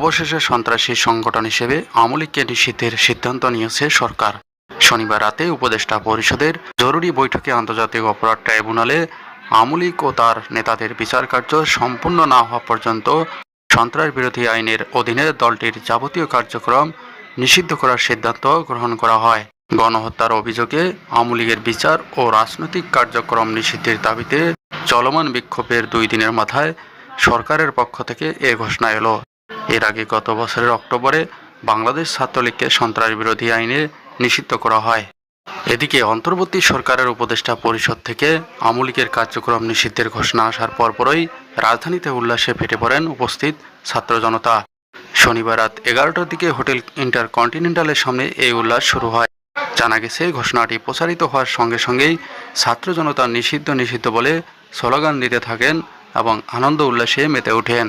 অবশেষে সন্ত্রাসী সংগঠন হিসেবে আওয়ামী লীগকে নিষিদ্ধের সিদ্ধান্ত নিয়েছে সরকার। শনিবার রাতে উপদেষ্টা পরিষদের জরুরি বৈঠকে আন্তর্জাতিক অপরাধ ট্রাইব্যুনালে আওয়ামী লীগ ও তার নেতাদের বিচার কার্য সম্পূর্ণ না হওয়া পর্যন্ত সন্ত্রাস বিরোধী আইনের অধীনে দলটির যাবতীয় কার্যক্রম নিষিদ্ধ করার সিদ্ধান্ত গ্রহণ করা হয়। গণহত্যার অভিযোগে আওয়ামী লীগের বিচার ও রাজনৈতিক কার্যক্রম নিষিদ্ধের দাবিতে চলমান বিক্ষোভের দুই দিনের মাথায় সরকারের পক্ষ থেকে এ ঘোষণা এলো। এর আগে গত বছরের অক্টোবরে বাংলাদেশ ছাত্রলীগকে সন্ত্রাস বিরোধী আইনে নিষিদ্ধ করা হয়। এদিকে অন্তর্বর্তী সরকারের উপদেষ্টা পরিষদ থেকে আওয়ামী লীগের কার্যক্রম নিষিদ্ধের ঘোষণা আসার পরপরই রাজধানীতে উল্লাসে ফেটে পড়েন উপস্থিত ছাত্র জনতা। শনিবার রাত এগারোটার দিকে হোটেল ইন্টারকন্টিনেন্টালের সামনে এই উল্লাস শুরু হয়। জানা গেছে, ঘোষণাটি প্রচারিত হওয়ার সঙ্গে সঙ্গেই ছাত্র জনতা নিষিদ্ধ নিষিদ্ধ বলে স্লোগান দিতে থাকেন এবং আনন্দ উল্লাসে মেতে ওঠেন।